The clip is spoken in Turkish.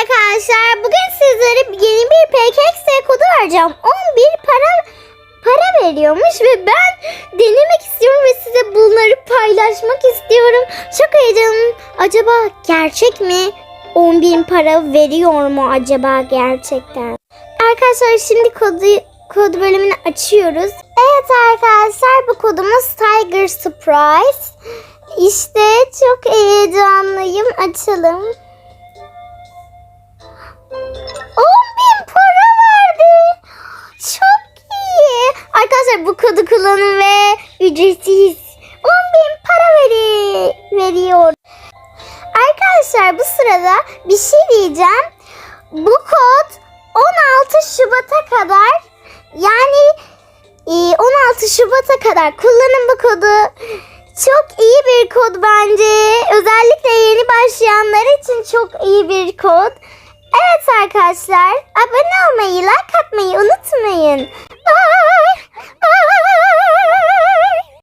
onlara yeni bir PKX kodu vereceğim. 11 para para veriyormuş ve ben denemek istiyorum ve size bunları paylaşmak istiyorum. Çok heyecanlıyım. Acaba gerçek mi? 10 bin para veriyor mu acaba gerçekten? Arkadaşlar şimdi kodu kod bölümünü açıyoruz. Evet arkadaşlar bu kodumuz Tiger Surprise. İşte çok heyecanlıyım. Açalım. Arkadaşlar bu kodu kullanın ve ücretsiz 10 bin para veri, veriyor. Arkadaşlar bu sırada bir şey diyeceğim. Bu kod 16 Şubat'a kadar yani e, 16 Şubat'a kadar kullanın bu kodu. Çok iyi bir kod bence. Özellikle yeni başlayanlar için çok iyi bir kod. Evet arkadaşlar abone olmayı, like atmayı unutmayın.